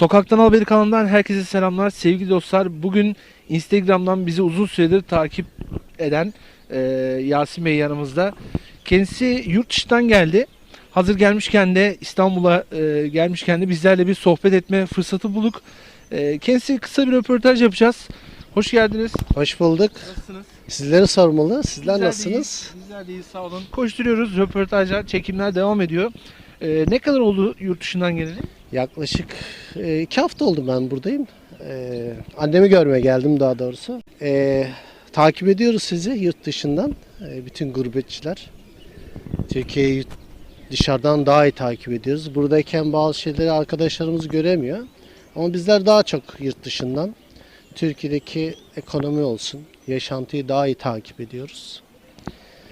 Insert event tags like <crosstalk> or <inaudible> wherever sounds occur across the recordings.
Sokaktan Haberi kanalından herkese selamlar. Sevgili dostlar bugün Instagram'dan bizi uzun süredir takip eden e, Yasin Bey yanımızda. Kendisi yurt dışından geldi. Hazır gelmişken de İstanbul'a e, gelmişken de bizlerle bir sohbet etme fırsatı bulduk. E, kendisi kısa bir röportaj yapacağız. Hoş geldiniz. Hoş bulduk. Nasılsınız? Sizleri sormalı. Sizler Bizler nasılsınız? iyiyiz. Bizler de iyiyiz sağ olun. Koşturuyoruz. Röportajlar, çekimler devam ediyor. E, ne kadar oldu yurt dışından geleli? Yaklaşık e, iki hafta oldu ben buradayım. E, annemi görmeye geldim daha doğrusu. E, takip ediyoruz sizi yurt dışından. E, bütün gurbetçiler. Türkiye'yi dışarıdan daha iyi takip ediyoruz. Buradayken bazı şeyleri arkadaşlarımız göremiyor. Ama bizler daha çok yurt dışından Türkiye'deki ekonomi olsun, yaşantıyı daha iyi takip ediyoruz.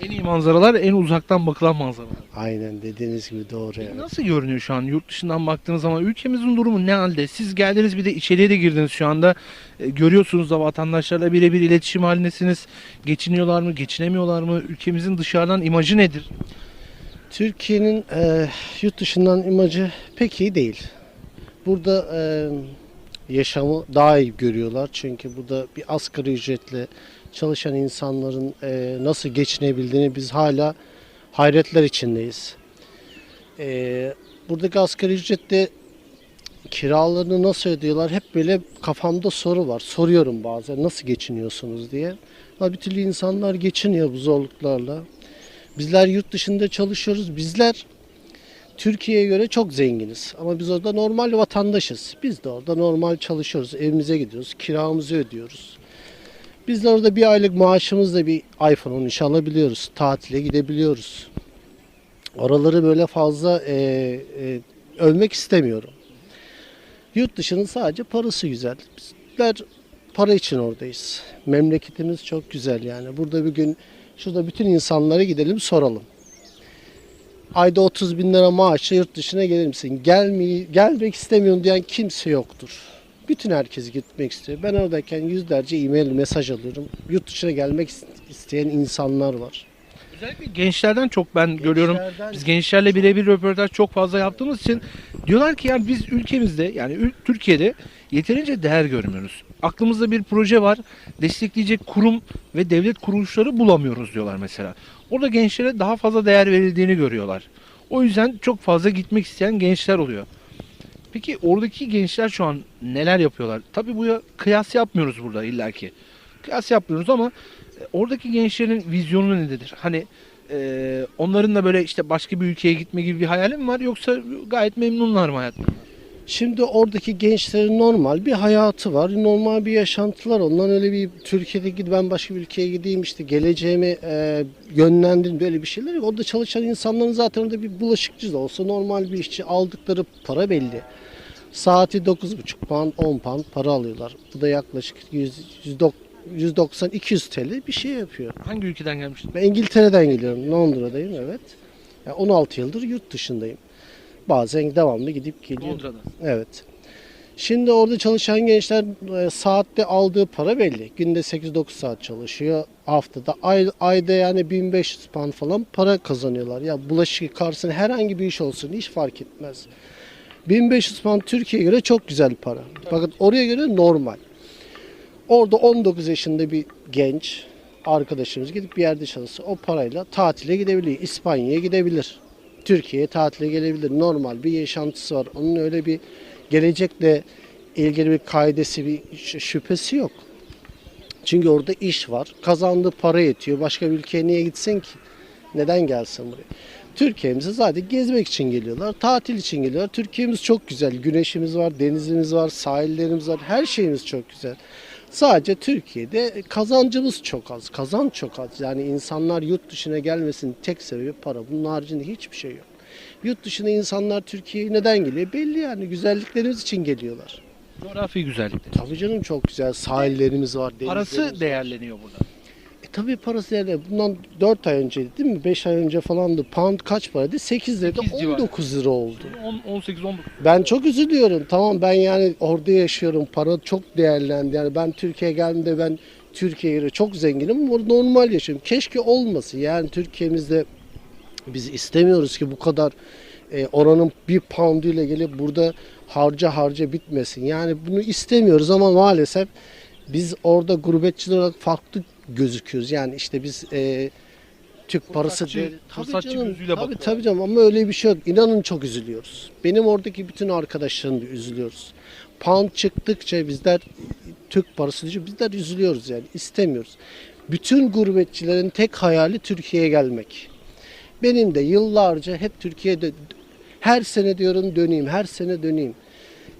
En iyi manzaralar, en uzaktan bakılan manzaralar. Aynen dediğiniz gibi doğru. evet. Nasıl görünüyor şu an yurt dışından baktığınız zaman ülkemizin durumu ne halde? Siz geldiniz bir de içeriye de girdiniz şu anda. E, görüyorsunuz da vatandaşlarla birebir iletişim halindesiniz. Geçiniyorlar mı, geçinemiyorlar mı? Ülkemizin dışarıdan imajı nedir? Türkiye'nin e, yurt dışından imajı pek iyi değil. Burada e, yaşamı daha iyi görüyorlar. Çünkü burada bir asgari ücretle çalışan insanların e, nasıl geçinebildiğini biz hala hayretler içindeyiz. E, buradaki asgari ücretle kiralarını nasıl ödüyorlar? Hep böyle kafamda soru var. Soruyorum bazen nasıl geçiniyorsunuz diye. Ama bir türlü insanlar geçiniyor bu zorluklarla. Bizler yurt dışında çalışıyoruz. Bizler Türkiye'ye göre çok zenginiz. Ama biz orada normal vatandaşız. Biz de orada normal çalışıyoruz. Evimize gidiyoruz. Kiramızı ödüyoruz. Biz de orada bir aylık maaşımızla bir iPhone 10 inşallah alabiliyoruz. Tatile gidebiliyoruz. Oraları böyle fazla e, e, övmek istemiyorum. Yurt dışının sadece parası güzel. Bizler para için oradayız. Memleketimiz çok güzel yani. Burada bir gün Şurada bütün insanlara gidelim soralım. Ayda 30 bin lira maaşla yurt dışına gelir misin? Gelmeyi, gelmek istemiyorum diyen kimse yoktur. Bütün herkes gitmek istiyor. Ben oradayken yüzlerce e-mail mesaj alıyorum. Yurt dışına gelmek ist- isteyen insanlar var. Özellikle gençlerden çok ben görüyorum. Gençlerden- Biz gençlerle birebir röportaj çok fazla yaptığımız için diyorlar ki yani biz ülkemizde yani Türkiye'de yeterince değer görmüyoruz. Aklımızda bir proje var. Destekleyecek kurum ve devlet kuruluşları bulamıyoruz diyorlar mesela. Orada gençlere daha fazla değer verildiğini görüyorlar. O yüzden çok fazla gitmek isteyen gençler oluyor. Peki oradaki gençler şu an neler yapıyorlar? Tabii bu ya- kıyas yapmıyoruz burada illaki. Kıyas yapmıyoruz ama e, oradaki gençlerin vizyonu nedir? Hani e, onların da böyle işte başka bir ülkeye gitme gibi bir hayali mi var yoksa gayet memnunlar mı hayattan? Şimdi oradaki gençlerin normal bir hayatı var. Normal bir yaşantılar. Ondan öyle bir Türkiye'de gidip ben başka bir ülkeye gideyim işte geleceğimi e, yönlendirin böyle bir şeyler yok. Orada çalışan insanların zaten orada bir bulaşıkçı da olsa normal bir işçi aldıkları para belli. Saati 9,5 pound 10 pound para alıyorlar. Bu da yaklaşık 100, 190-200 TL bir şey yapıyor. Hangi ülkeden gelmiştin? Ben İngiltere'den geliyorum. Londra'dayım evet. Yani 16 yıldır yurt dışındayım. Bazen devamlı gidip geliyorum. Londra'dan. Evet. Şimdi orada çalışan gençler e, saatte aldığı para belli. Günde 8-9 saat çalışıyor. Haftada ay, ayda yani 1500 pound falan para kazanıyorlar. Ya bulaşık yıkarsın herhangi bir iş olsun hiç fark etmez. 1500 pound Türkiye'ye göre çok güzel para. Fakat oraya göre normal. Orada 19 yaşında bir genç arkadaşımız gidip bir yerde çalışsa o parayla tatile gidebiliyor. İspanya'ya gidebilir. Türkiye'ye tatile gelebilir. Normal bir yaşantısı var. Onun öyle bir gelecekle ilgili bir kaidesi, bir şüphesi yok. Çünkü orada iş var. Kazandığı para yetiyor. Başka bir ülkeye niye gitsin ki? Neden gelsin buraya? Türkiye'mize zaten gezmek için geliyorlar. Tatil için geliyorlar. Türkiye'miz çok güzel. Güneşimiz var, denizimiz var, sahillerimiz var. Her şeyimiz çok güzel. Sadece Türkiye'de kazancımız çok az. Kazanç çok az. Yani insanlar yurt dışına gelmesinin tek sebebi para. Bunun haricinde hiçbir şey yok. Yurt dışına insanlar Türkiye'ye neden geliyor? Belli yani güzelliklerimiz için geliyorlar. Coğrafi güzellikleri. Tabii canım çok güzel sahillerimiz var. denizlerimiz Parası var. değerleniyor burada. Tabii parası değerli. Bundan 4 ay önceydi değil mi? 5 ay önce falandı. Pound kaç paraydı? 8 liraydı. Sekiz civarı. 19 lira oldu. 18 19. Ben çok üzülüyorum. Tamam ben yani orada yaşıyorum. Para çok değerlendi. Yani ben Türkiye'ye geldiğimde ben Türkiye'ye göre çok zenginim ama normal yaşıyorum. Keşke olmasın. Yani Türkiye'mizde biz istemiyoruz ki bu kadar e, oranın bir pound ile gelip burada harca harca bitmesin. Yani bunu istemiyoruz ama maalesef biz orada gurbetçiler olarak farklı gözüküyoruz. Yani işte biz e, Türk parası değil. Tabii fırsatçı canım, gözüyle tabii, bakıyorlar. tabii canım ama öyle bir şey yok. İnanın çok üzülüyoruz. Benim oradaki bütün arkadaşlarım da üzülüyoruz. Pound çıktıkça bizler Türk parası diyor. Bizler üzülüyoruz yani istemiyoruz. Bütün gurbetçilerin tek hayali Türkiye'ye gelmek. Benim de yıllarca hep Türkiye'de her sene diyorum döneyim, her sene döneyim.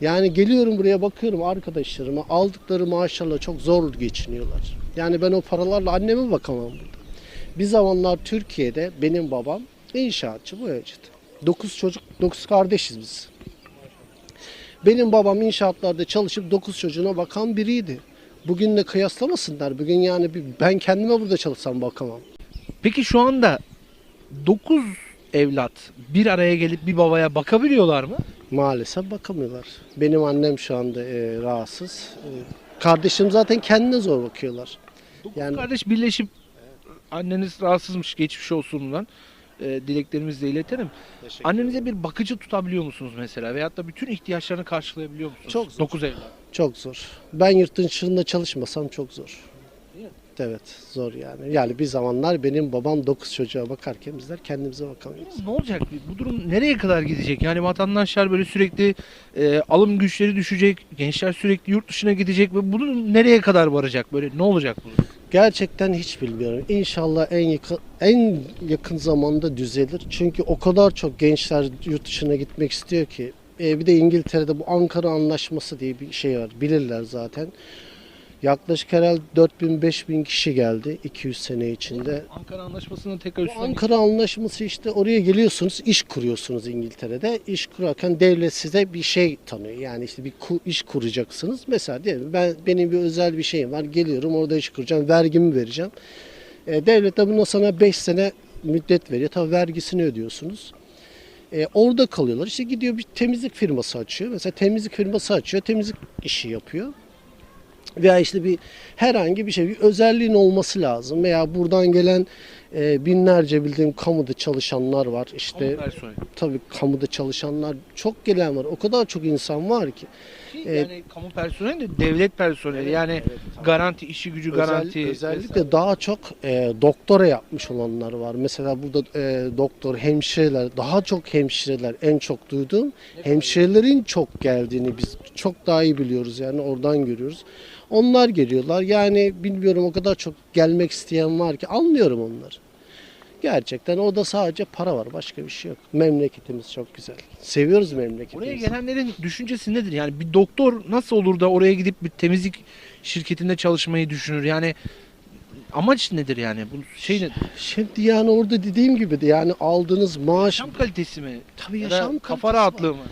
Yani geliyorum buraya bakıyorum arkadaşlarıma aldıkları maaşlarla çok zor geçiniyorlar. Yani ben o paralarla anneme bakamam burada. Bir zamanlar Türkiye'de benim babam inşaatçı boyacıydı. Dokuz çocuk, dokuz kardeşiz biz. Benim babam inşaatlarda çalışıp dokuz çocuğuna bakan biriydi. Bugünle kıyaslamasınlar. Bugün yani ben kendime burada çalışsam bakamam. Peki şu anda 9 evlat bir araya gelip bir babaya bakabiliyorlar mı? Maalesef bakamıyorlar. Benim annem şu anda e, rahatsız. E, kardeşim zaten kendine zor bakıyorlar. Yani Kardeş birleşip anneniz rahatsızmış geçmiş olsundan e, dileklerimizi de iletelim. Annenize bir bakıcı tutabiliyor musunuz mesela? Veyahut da bütün ihtiyaçlarını karşılayabiliyor musunuz? Çok zor. 9 evlat. Çok zor. Ben yurt dışında çalışmasam çok zor. Evet zor yani. Yani bir zamanlar benim babam 9 çocuğa bakarken bizler kendimize bakamıyoruz. Ne olacak? Bu durum nereye kadar gidecek? Yani vatandaşlar böyle sürekli e, alım güçleri düşecek, gençler sürekli yurt dışına gidecek ve bunun nereye kadar varacak? Böyle ne olacak bu? Gerçekten hiç bilmiyorum. İnşallah en yakın en yakın zamanda düzelir. Çünkü o kadar çok gençler yurt dışına gitmek istiyor ki. E, bir de İngiltere'de bu Ankara Anlaşması diye bir şey var. Bilirler zaten. Yaklaşık herhalde 4000-5000 kişi geldi 200 sene içinde. Ankara Anlaşması'nın tekrar Bu üstüne Ankara Anlaşması işte oraya geliyorsunuz, iş kuruyorsunuz İngiltere'de. İş kurarken devlet size bir şey tanıyor. Yani işte bir ku- iş kuracaksınız. Mesela diyelim ben benim bir özel bir şeyim var. Geliyorum orada iş kuracağım, vergimi vereceğim. E, devlet de buna sana 5 sene müddet veriyor. Tabii vergisini ödüyorsunuz. E, orada kalıyorlar. İşte gidiyor bir temizlik firması açıyor. Mesela temizlik firması açıyor, temizlik işi yapıyor. Veya işte bir herhangi bir şey, bir özelliğin olması lazım. Veya buradan gelen e, binlerce bildiğim kamuda çalışanlar var. İşte Kamu personeli. tabii kamuda çalışanlar çok gelen var. O kadar çok insan var ki. Ki Evet. Yani kamu personeli de devlet personeli. yani garanti, işi gücü Özel- garanti. özellikle daha çok e, doktora yapmış olanlar var. Mesela burada e, doktor, hemşireler, daha çok hemşireler en çok duyduğum hemşirelerin çok geldiğini biz çok daha iyi biliyoruz yani oradan görüyoruz. Onlar geliyorlar. Yani bilmiyorum o kadar çok gelmek isteyen var ki anlıyorum onları. Gerçekten o da sadece para var. Başka bir şey yok. Memleketimiz çok güzel. Seviyoruz memleketimizi. Oraya gelenlerin düşüncesi nedir? Yani bir doktor nasıl olur da oraya gidip bir temizlik şirketinde çalışmayı düşünür? Yani amaç nedir yani? Bu şey nedir? Şimdi yani orada dediğim gibi de yani aldığınız maaş Yaşam kalitesi mi? tabii Ya da yaşam kafa kalitesi rahatlığı var. mı?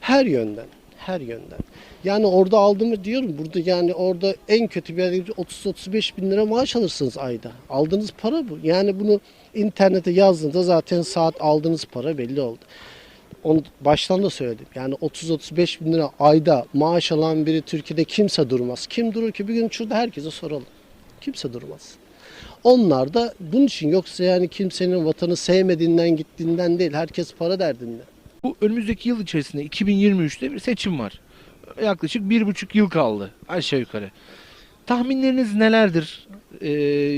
Her yönden. Her yönden. Yani orada aldığımı diyorum burada yani orada en kötü bir yerde 30-35 bin lira maaş alırsınız ayda. Aldığınız para bu. Yani bunu internete yazdığında zaten saat aldığınız para belli oldu. Onu baştan da söyledim. Yani 30-35 bin lira ayda maaş alan biri Türkiye'de kimse durmaz. Kim durur ki? Bir gün şurada herkese soralım. Kimse durmaz. Onlar da bunun için yoksa yani kimsenin vatanı sevmediğinden gittiğinden değil. Herkes para derdinde. Bu önümüzdeki yıl içerisinde 2023'te bir seçim var. Yaklaşık bir buçuk yıl kaldı aşağı yukarı. Tahminleriniz nelerdir? Ee,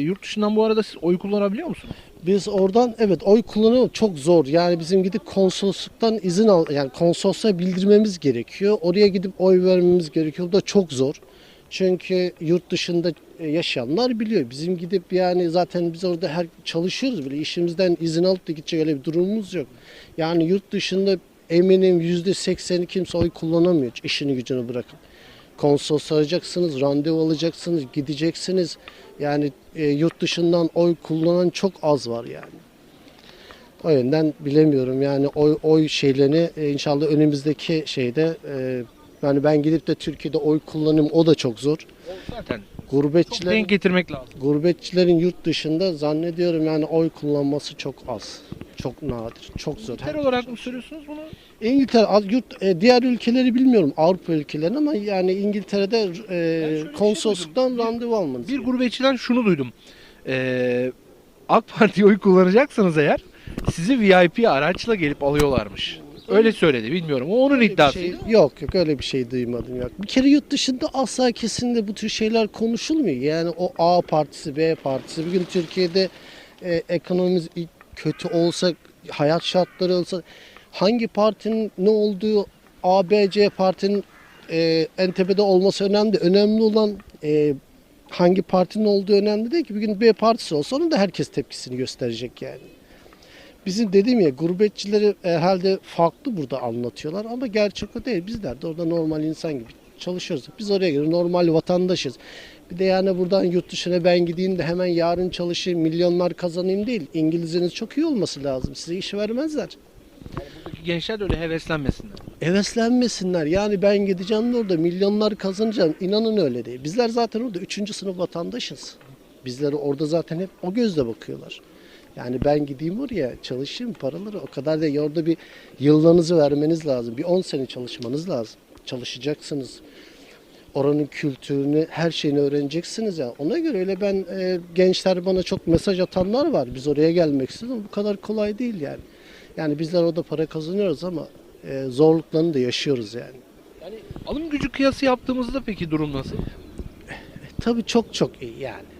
yurt dışından bu arada siz oy kullanabiliyor musunuz? Biz oradan evet oy kullanımı çok zor. Yani bizim gidip konsolosluktan izin al yani konsolosluğa bildirmemiz gerekiyor. Oraya gidip oy vermemiz gerekiyor. Bu da çok zor. Çünkü yurt dışında e, yaşayanlar biliyor. Bizim gidip yani zaten biz orada her çalışıyoruz bile. işimizden izin alıp da gidecek öyle bir durumumuz yok. Yani yurt dışında eminim yüzde sekseni kimse oy kullanamıyor işini gücünü bırakıp. Konsolos arayacaksınız, randevu alacaksınız, gideceksiniz. Yani e, yurt dışından oy kullanan çok az var yani. O yönden bilemiyorum yani oy oy şeylerini e, inşallah önümüzdeki şeyde e, yani ben gidip de Türkiye'de oy kullanayım o da çok zor. Zaten çok Gurbetçilerin denk getirmek lazım. gurbetçilerin yurt dışında zannediyorum yani oy kullanması çok az. Çok nadir, çok zor. Ter olarak mı söylüyorsunuz bunu? İngiltere, az- yurt, e, diğer ülkeleri bilmiyorum Avrupa ülkelerini ama yani İngiltere'de şöyle bir e, şey konsolosluktan duydum. Bir- randevu almanız. Bir gurbetçiden şunu duydum. Ee, AK Parti'ye oy kullanacaksanız eğer sizi VIP araçla gelip alıyorlarmış. Öyle söyledi bilmiyorum. O onun Öyle bir iddiası. şey- yok yok öyle bir şey duymadım yok. Bir kere yurt dışında asla kesinlikle bu tür şeyler konuşulmuyor. Yani o A partisi B partisi bugün Türkiye'de e, ekonomimiz i- kötü olsa hayat şartları olsa hangi partinin ne olduğu A, B, C partinin e, en tepede olması önemli. Önemli olan e, hangi partinin olduğu önemli değil ki. Bugün B partisi olsa onun da herkes tepkisini gösterecek yani. Bizim dediğim ya gurbetçileri herhalde farklı burada anlatıyorlar ama gerçek o değil. Bizler de orada normal insan gibi çalışıyoruz. Biz oraya göre normal vatandaşız. Bir de yani buradan yurt dışına ben gideyim de hemen yarın çalışayım, milyonlar kazanayım değil. İngilizceniz çok iyi olması lazım. Size iş vermezler. Buradaki gençler de öyle heveslenmesinler. Heveslenmesinler. Yani ben gideceğim de orada milyonlar kazanacağım. İnanın öyle değil. Bizler zaten orada üçüncü sınıf vatandaşız. Bizlere orada zaten hep o gözle bakıyorlar. Yani ben gideyim oraya çalışayım paraları o kadar değil. Orada bir yıllarınızı vermeniz lazım. Bir 10 sene çalışmanız lazım. Çalışacaksınız. Oranın kültürünü, her şeyini öğreneceksiniz ya. Ona göre öyle ben e, gençler bana çok mesaj atanlar var. Biz oraya gelmek istiyoruz ama bu kadar kolay değil yani. Yani bizler orada para kazanıyoruz ama e, zorluklarını da yaşıyoruz yani. Yani alım gücü kıyası yaptığımızda peki durum nasıl? Tabii çok çok iyi yani.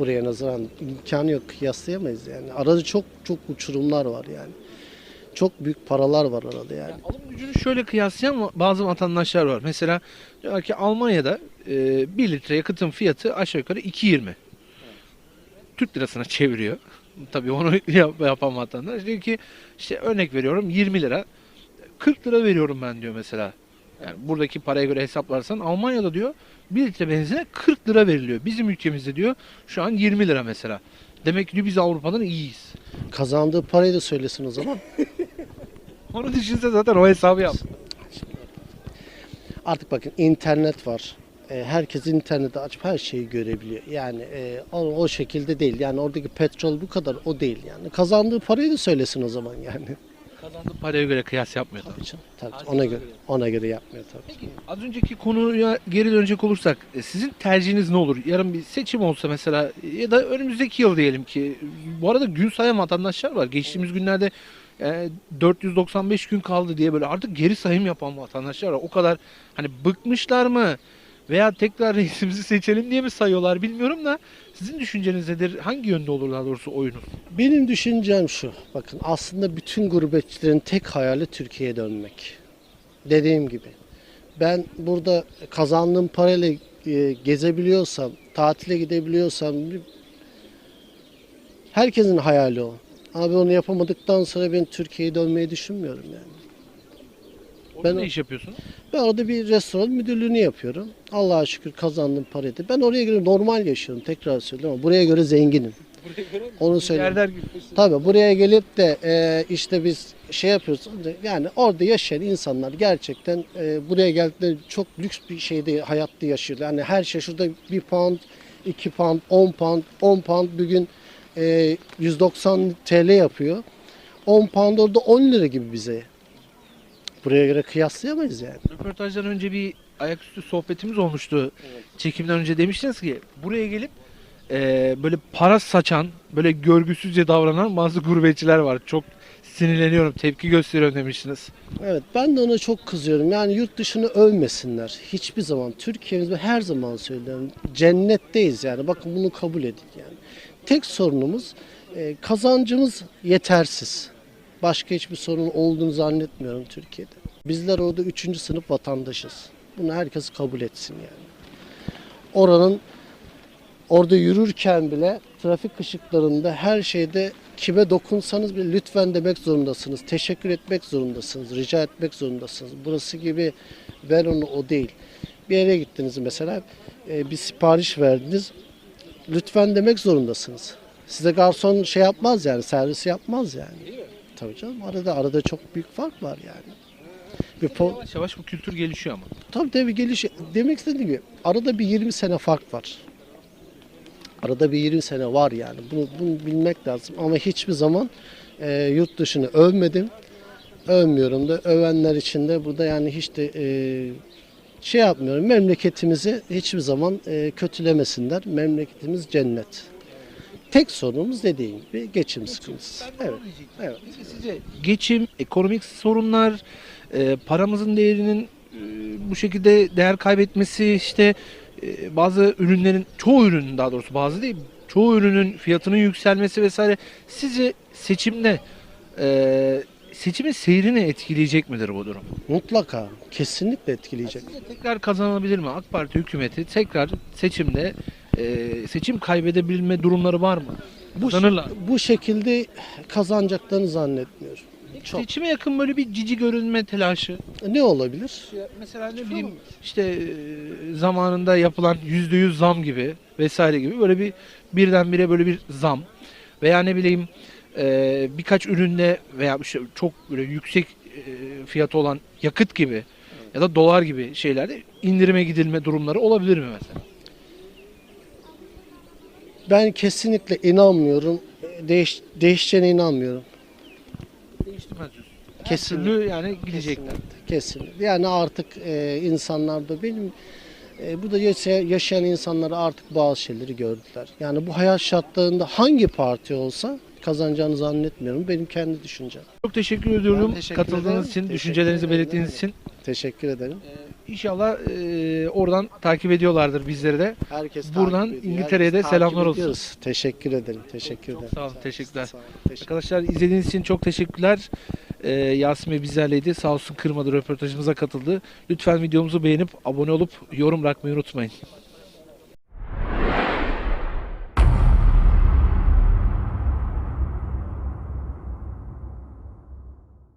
Buraya nazaran imkanı yok kıyaslayamayız yani. Arada çok çok uçurumlar var yani. Çok büyük paralar var arada yani. Yani alım gücünü şöyle kıyaslayan bazı vatandaşlar var. Mesela diyorlar ki Almanya'da e, 1 litre yakıtın fiyatı aşağı yukarı 2.20. Türk lirasına çeviriyor. <laughs> Tabii onu <laughs> yap- yapan vatandaş diyor ki işte örnek veriyorum 20 lira 40 lira veriyorum ben diyor mesela. Yani buradaki paraya göre hesaplarsan Almanya'da diyor 1 litre benzine 40 lira veriliyor. Bizim ülkemizde diyor şu an 20 lira mesela. Demek ki diyor biz Avrupa'dan iyiyiz. Kazandığı parayı da söylesin o zaman. <laughs> Onu düşünse zaten o hesabı yap. Artık bakın internet var. E, Herkes interneti açıp her şeyi görebiliyor. Yani e, o, o şekilde değil. Yani oradaki petrol bu kadar o değil yani. Kazandığı parayı da söylesin o zaman yani. Kazandığı paraya göre kıyas yapmıyor tabii. Tabii canım, tabii. Ona göre göre. ona göre yapmıyor tabii. Peki az önceki konuya geri dönecek olursak e, sizin tercihiniz ne olur? Yarın bir seçim olsa mesela ya da önümüzdeki yıl diyelim ki bu arada gün sayan vatandaşlar var. Geçtiğimiz günlerde e, 495 gün kaldı diye böyle artık geri sayım yapan vatandaşlar var. O kadar hani bıkmışlar mı? Veya tekrar reisimizi seçelim diye mi sayıyorlar bilmiyorum da sizin düşünceniz nedir? Hangi yönde olur daha doğrusu oyunuz? Benim düşüncem şu. Bakın aslında bütün gurbetçilerin tek hayali Türkiye'ye dönmek. Dediğim gibi. Ben burada kazandığım parayla e, gezebiliyorsam, tatile gidebiliyorsam herkesin hayali o. Ben onu yapamadıktan sonra ben Türkiye'ye dönmeyi düşünmüyorum yani. Orada Ben- ne iş yapıyorsunuz? Ben orada bir restoran müdürlüğünü yapıyorum. Allah'a şükür kazandığım parayı da. Ben oraya göre normal yaşıyorum tekrar söylüyorum ama buraya göre zenginim. Onu söyleyeyim. Yerler gibi. Tabii buraya gelip de e, işte biz şey yapıyoruz. Yani orada yaşayan insanlar gerçekten e, buraya geldikleri çok lüks bir şeyde hayatta yaşıyorlar. Yani her şey şurada bir pound, iki pound, 10 pound, 10 pound bugün e, 190 TL yapıyor. 10 pound orada 10 lira gibi bize. Buraya göre kıyaslayamayız yani. Röportajdan önce bir ayaküstü sohbetimiz olmuştu. Çekimden önce demiştiniz ki buraya gelip e, böyle para saçan, böyle görgüsüzce davranan bazı gurbetçiler var. Çok sinirleniyorum, tepki gösteriyorum demiştiniz. Evet ben de ona çok kızıyorum. Yani yurt dışını övmesinler. Hiçbir zaman Türkiye'mizde her zaman söylüyorum. Cennetteyiz yani. Bakın bunu kabul edin yani. Tek sorunumuz e, kazancımız yetersiz. Başka hiçbir sorun olduğunu zannetmiyorum Türkiye'de. Bizler orada üçüncü sınıf vatandaşız. Bunu herkes kabul etsin yani. Oranın orada yürürken bile trafik ışıklarında her şeyde kime dokunsanız bile lütfen demek zorundasınız. Teşekkür etmek zorundasınız. Rica etmek zorundasınız. Burası gibi ver onu o değil. Bir yere gittiniz mesela e, bir sipariş verdiniz. Lütfen demek zorundasınız. Size garson şey yapmaz yani servis yapmaz yani. Tabii canım arada arada çok büyük fark var yani. Bir po- Yavaş yavaş bu kültür gelişiyor ama. Tabii tabii geliş demek istediğim gibi arada bir 20 sene fark var. Arada bir 20 sene var yani. Bunu, bunu bilmek lazım. Ama hiçbir zaman e, yurt dışını övmedim. Övmüyorum da övenler için de burada yani hiç de e, şey yapmıyorum. Memleketimizi hiçbir zaman e, kötülemesinler. Memleketimiz cennet. Tek sorunumuz dediğim gibi geçim sıkıntısı. Ben de Evet. Evet. Peki sizce geçim, ekonomik sorunlar, e, paramızın değerinin e, bu şekilde değer kaybetmesi, işte e, bazı ürünlerin, çoğu ürünün daha doğrusu bazı değil, çoğu ürünün fiyatının yükselmesi vesaire sizce seçimde e, seçimin seyrini etkileyecek midir bu durum? Mutlaka kesinlikle etkileyecek. Sizce tekrar kazanılabilir mi? AK Parti hükümeti tekrar seçimde e, seçim kaybedebilme durumları var mı? Bu, bu şekilde kazanacaklarını zannetmiyorum. Çok. Seçime yakın böyle bir cici görünme telaşı. Ne olabilir? Ya mesela ne bileyim işte e, zamanında yapılan yüzde yüz zam gibi vesaire gibi böyle bir birdenbire böyle bir zam veya ne bileyim e, birkaç üründe veya işte çok böyle yüksek e, fiyatı olan yakıt gibi ya da dolar gibi şeylerde indirime gidilme durumları olabilir mi mesela? Ben kesinlikle inanmıyorum. Değiş, değişeceğine inanmıyorum. Değiştirmez diyorsun. Kesinlikle. türlü yani gidecekler. Kesinlikle. Yani artık e, insanlar da benim e, burada yaşa- yaşayan insanları artık bazı şeyleri gördüler. Yani bu hayat şartlarında hangi parti olsa kazanacağını zannetmiyorum. Benim kendi düşüncem. Çok teşekkür ediyorum Ben teşekkür katıldığınız ederim. için, Teşekkür düşüncelerinizi ederim. belirttiğiniz için. Teşekkür ederim. Ee, İnşallah e, oradan takip ediyorlardır bizleri de. Herkes Buradan takip ediyor. İngiltere'ye de selamlar olsun. ediyoruz. Teşekkür ederim. Teşekkür Çok ederim. sağ olun, teşekkürler. Sağ olun, teşekkür Arkadaşlar izlediğiniz için çok teşekkürler. Ee, Yasin Bey bizlerleydi. Sağ olsun kırmadı röportajımıza katıldı. Lütfen videomuzu beğenip abone olup yorum bırakmayı unutmayın.